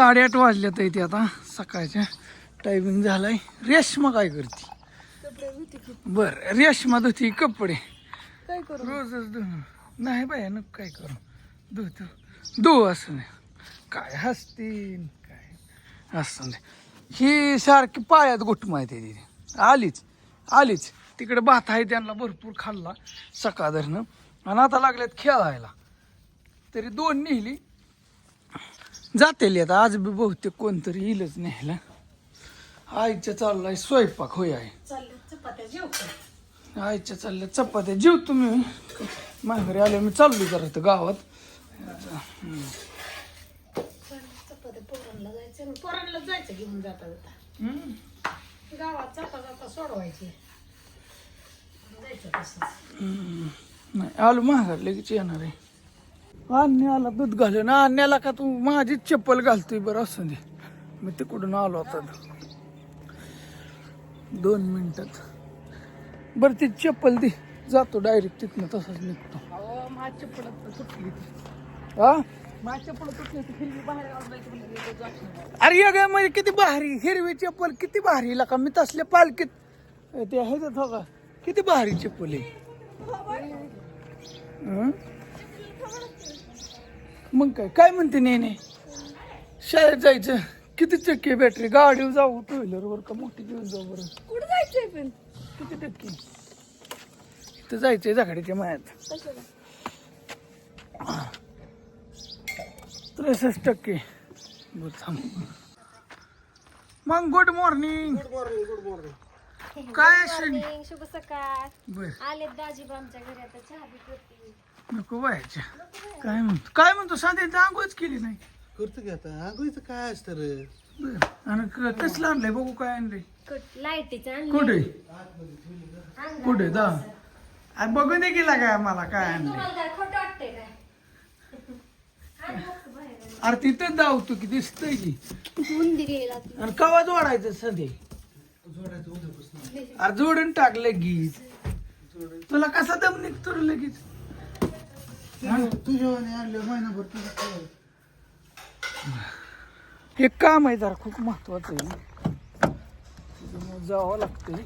साडेआठ वाजल्यात इथे आता. सकाळच्या टायमिंग झालाय. रेशमा काय करते? बर रेशमा धुती कपडे. काय करू? रोजच धु नाही बाया नको काय करू. धु धु. असं नाही काय हसतील काय असं नाही ही सारखी पायात गुट माहिती आहे तिथे आलीच आलीच. तिकडे भात आहे त्यांना भरपूर खाल्ला सकाळ धरणं आणि आता लागल्यात खेळायला. तरी दोन नेली जातेल आता आज बी बहुतेक कोणतरी येईलच न्यायला. आईच्या चाललाय स्वयंपाक होय आहे चालले चपात्या जेव आईच्या चालल्या चपात्या जीव तुम्ही. माघारी आले मी चाललो जरा इथं गावात. पोरांना जायचं घेऊन जाता जाता. गावात जाता जाता सोडवायचे. जायचं. नाही आलो महागार लगेच येणार आहे. अन्याला दूध घालून अन्याला का तू माझी चप्पल घालतोय बरं असं दे. मी तिकडून आलो आता. दोन मिनिटात. बरं ती चप्पल दे. जातो डायरेक्ट तिथनं तसंच निघतो. हा अरे या म्हणजे किती भारी. हिरवी चप्पल किती भारी का मी तसल्या पालखीत ते आहे हो का किती भारी चप्पल आहे. हं? मग काय? काय म्हणते नेने? शाळेत जायचं. किती टक्के बॅटरी गाडीवर जाऊ टू व्हीलरवर का मोठी घेऊन जाऊ बरं? कुठं जायचंय पण? किती टक्के? इथं जायचंय झाकडीच्या मायात कशाला त्रेसष्ट टक्के. बरं थांब. मग गुड मॉर्निंग काय अश्विनी? मॉर्निंग शुभ सकाळ. बर. आलेत दाजीबा आमच्या घरी आता चहा बी करते नको व्हायच्या. काय म्हणतो? काय म्हणतो? सांगायचं आंघोळच केली नाही. करतो की आता? आंघोळीचं काय असतं रे? बरं. आणि क- कसलं आणलंय? बघू काय आणलंय. लाईटीचं कुठे? कुठे? दा अरे बघू दे गेला काय मला काय आणलंय? तुम्हाला काय खोटं वाटतंय काय आणि बघतो बाहेर. अरे तिथं धावतो की दिसतंय की. आणि कवा जोडायचं सध्या अरे जोडून टाक लगेच. तुला कसा दम निघतो रे लगेच? तुझ्या आणलं महिनाभर तुझं हे काम आहे जरा खूप महत्वाचं आहे. त्याच्यामुळे जावं लागतंय.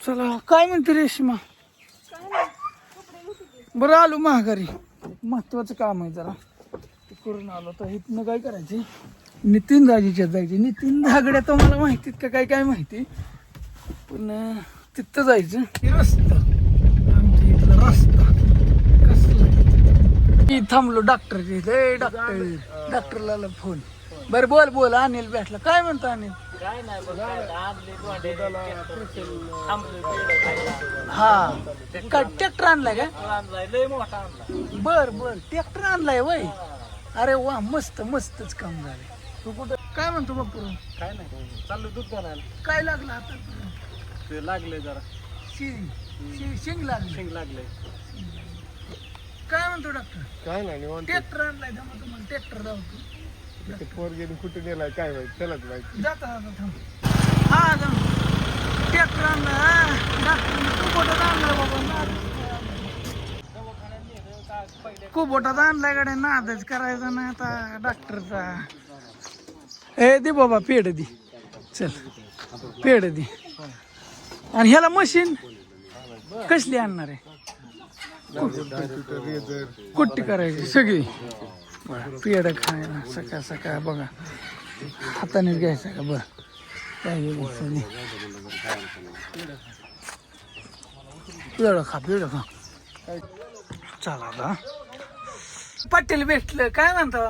चला काय म्हणते रेश्मा? बरं आलो महागारी महत्वाचं काम आहे जरा. ते करून आलो तर इथनं काय करायचे? नितीन दाजीच्यात जायचे. नितीन दागड्या तर मला माहितीत का? काय काय माहिती? पण तिथं जायचं. हे रस्ता. आमच्या इथला रस्ता. कसला? थांबलो डॉक्टरच्या इथे. डॉक्टर. डॉक्टरला फोन. बरं बोल बोल. अनिल भेटला. काय म्हणतो अनिल? हा. काय ट्रॅक्टर आणलाय का? बर बर. ट्रॅक्टर आणलाय वय. अरे वा मस्त मस्तच काम झालंय. तू कुठं काय म्हणतो बापू काय नाही. चाललो दूध बनायला काय लागलं आता ते लागले जरा. शिंग शि- शिंग लागली. शिंग लागले. काय म्हणतो डॉक्टर काय नाही निवांत. ट्रॅक्टर आणलाय मग तुम्हाला ट्रॅक्टर धावतो ते पोर गेली कुठे नेलाय काय माहिती त्यालाच माहिती. जाता जाता थांब. हा जाऊ ट्रॅक्टर आणला डॉक्टर कुबोटात आणलाय बाबा कुबोटात आणलाय गाड्या नादच करायचा ना आता डॉक्टरचा ए दे बाबा पेड दे. चल पेड दे. आणि ह्याला मशीन कसली आणणार आहे? कुट्टी करायची सगळी. पेड खायला सकाळ सकाळ बघा. हाताने घ्यायचं का? बरं. काय घ्यायचं खा पेड खा. चला आता. पाटील भेटलं. काय म्हणतो?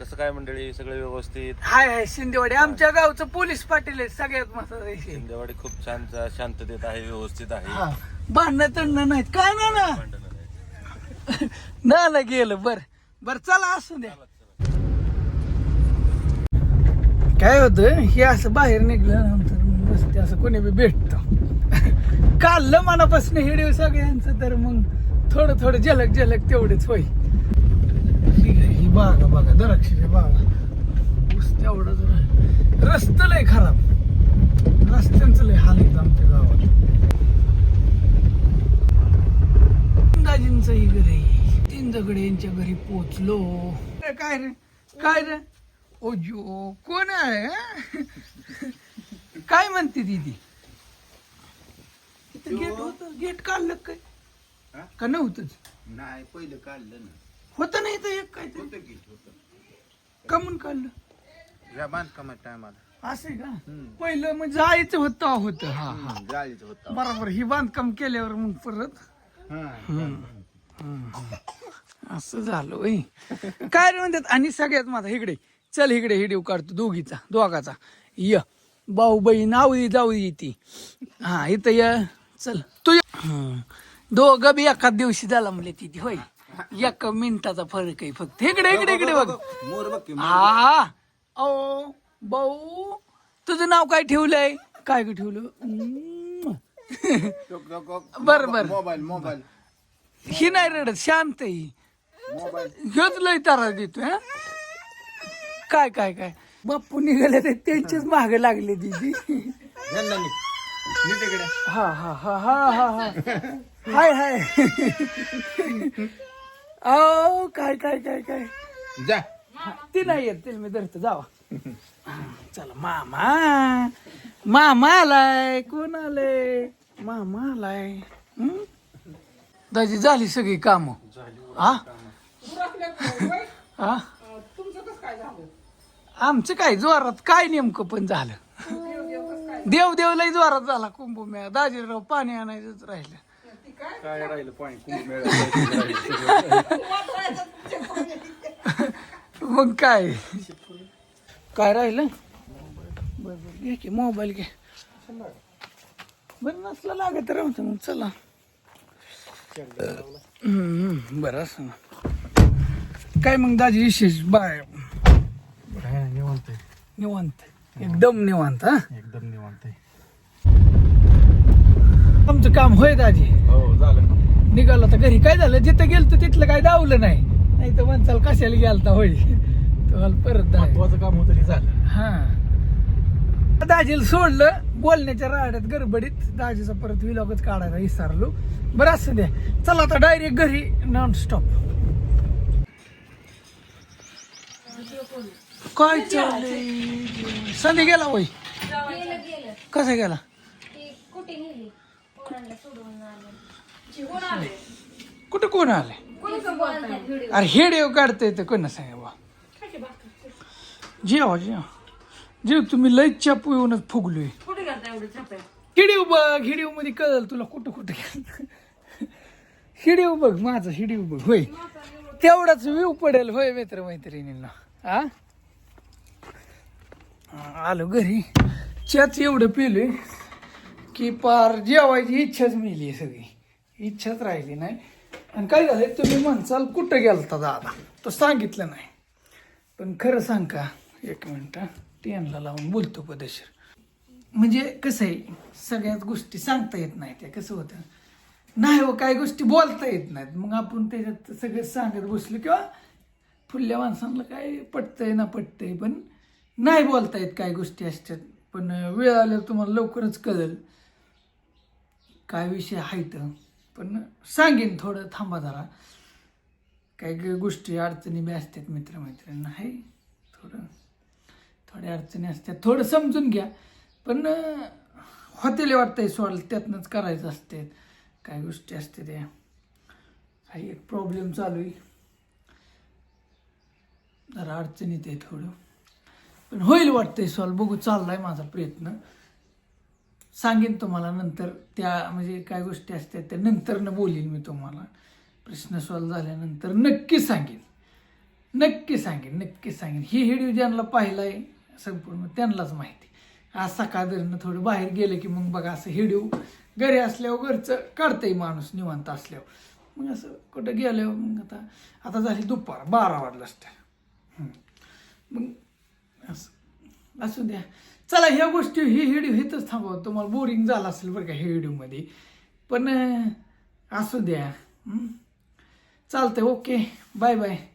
कसं काय मंडळी सगळे व्यवस्थित? हाय हाय शिंदेवाडी. आमच्या गावचं पोलीस पाटील आहे सगळ्यात महत्वाचं शिंदेवाडी खूप छान शांततेत आहे व्यवस्थित आहे. हा भांडणं तंडणं नाहीत. काय ना ना? भांडणं नाही. ना ना गेलं. बर बर चला असू द्या. काय होतं हे असं बाहेर निघल्यानंतर मग असं कोणी बी भेटत. काढलं मनापासून हिडीव सगळ्यांचं तर मग थोडं थोडं झलक झलक तेवढेच होईल. ही बागा बघा द्राक्षाच्या बागा. ऊस तेवढा जर रस्ता लय खराब. रस्त्यांचं लय हाल आहेत आमच्या गावात. दाजींचं ही घर आहे ते इंजगडे यांच्या घरी पोचलो. काय रे? काय रे? ओ जो कोण आहे? काय म्हणते दीदी? गेट होत? गेट काढलं काय? का नव्हतंच? नाही पहिलं काढलं ना. होतं नाही तर एक काय होतं की होतं. कमून काढलं. या बांधकामाच्या टायमाला. असं का? पहिलं मग जायचं होतं होतं हा हा. जाळीचं होतं बरोबर ही बांधकाम केल्यावर मग परत. असं झालं होय. काय रे म्हणतात आणि सगळ्यात माझा इकडे. चल इकडे हिडिओ काढतो दोघीचा दोघाचा. य भाऊ बहीण जाऊ ती. हा इथं य चल. तू ये. हं. दोघं बी एकाच दिवशी झाला म्हणले ती होय. एक मिनिटाचा फरक आहे फक्त. इकडे इकडे इकडे बघ. मोर बघ की हा ओ भाऊ तुझं नाव काय ठेवलंय? काय ग ठेवलं? हम्म. बर बर. Mobile mobile. ही नाही रडत शांत ही. मोबाईल. ह्योच लय तारा देतोय हा? काय काय काय? बाप्पू निघाले ते त्यांचेच मागे लागले दिदी. यांना नी नी तिकडे. हा हा हा हा हा हा. हाय हाय. ओ काय काय काय काय? जा. ती नाही येत तिला मी धरतो जावा. चला मामा. मामा आलाय कोण आलंय मामा आलाय हं? दाजी झाली सगळी काम. हा? हा? आमचं काय जोरात काय नेमकं पण झालं? देव देव लय जोरात झाला कुंभमेळा. दाजीराव पाणी आणायचंच राहिलं. काय राहिलं पाणी कुंभमेळा मग काय? काय राहिलं? बर बर घे की मोबाईल घे. बरं नसलं लागत राहतं मग चला. हम्म, बरं असं ना. काय मग दाजी विशेष? बाय. निवांत निवांत. एकदम निवांत हा? एकदम निवांत आमचं काम होय दाजी. हो झालं निघालो तर घरी. काय झालं? जिथं गेलतो तिथलं काय दावलं नाही. नाही तर म्हणचाल कशाला गेलता होय? तुम्हाला परत महत्वाचं काम होतं ते झालं. हा. दाजीला सोडलं. बोलण्याच्या राड्यात गडबडीत दाजीचा परत विलॉगच काढायला विसरलो. बरं असं द्या. चला आता डायरेक्ट घरी नॉन स्टॉप काय चाललंय? संधी गेला होय? गेलं गेलं. कसा गेला? ती कुठे नेली? पोरांना आलं? कुठं कोण आलंय बोलतात व्हिडिओ. अरे हेडेव काढता तर कोण सांगा बा जेवा जेवा. जेव तुम्ही लय चापू येऊनच फुगलोय. कुठे करता एवढं छापे हिडीव बघ हिडीवमध्ये कळल तुला कुठं कुठं गेलं. हिडीव बघ माझं हिडीव बघ होय. तेवढाच व्ह्यू पडेल होय मित्र मैत्रिणींना हा हा, आलो घरी. चहाच एवढं पिलोय. की पार जेवायची इच्छाच मिली सगळी. इच्छाच राहिली नाही. आणि काय झालं तुम्ही म्हणसाल कुठं गेलता दादा? तो सांगितलं नाही. पण खरं सांग का एक मिनटं टेनला लावून बोलतो पदेशीर. म्हणजे कसं आहे सगळ्याच गोष्टी सांगता येत नाही त्या. कसं होतं? नाही हो काही गोष्टी बोलता येत नाहीत. मग आपण त्याच्यात सगळं सांगत बसलो किंवा फुडल्या माणसांना काय पटतंय ना पटतंय पण नाही बोलता येत काही गोष्टी असतात. पण वेळ आल्यावर तुम्हाला लवकरच कळेल. काय विषय आहेत? पण सांगेन थोडं थांबा जरा. काही काही गोष्टी अडचणी बी असतात मित्रमैत्रिणींना आहे? थोडं थोड्या अडचणी असतात. थोडं समजून घ्या. पण हॉटेल वाटतंय सॉल्व त्यातनंच करायचं असते. काय गोष्टी असते त्या. काही एक प्रॉब्लेम चालू आहे. जरा अडचणीत आहे थोडं. पण होईल वाटतंय सॉल्व. बघू चाललाय माझा प्रयत्न. सांगेन तुम्हाला नंतर त्या म्हणजे काय गोष्टी असतात त्या नंतरनं बोलीन मी तुम्हाला. प्रश्न सॉल्व झाल्यानंतर नक्की सांगेन. नक्की सांगेन नक्की सांगेन. ही हिडिओ ज्यांना पाहिला आहे संपूर्ण त्यांनाच माहिती. आज सकाळनं थोडं बाहेर गेलं की मग बघा असं हिडिओ घरी असल्यावर घरचं काढतंय माणूस निवांत असल्यावर. मग असं कुठं गेल्यावर मग आता आता झाली दुपार बारा वाजलं असत्या मग असं असू द्या. चला ह्या गोष्टी ही व्हिडिओ हेच थांबव. तुम्हाला बोरिंग झाला असेल बरं का ह्या व्हिडिओमध्ये पण असू द्या. चालतं चालतंय ओके बाय बाय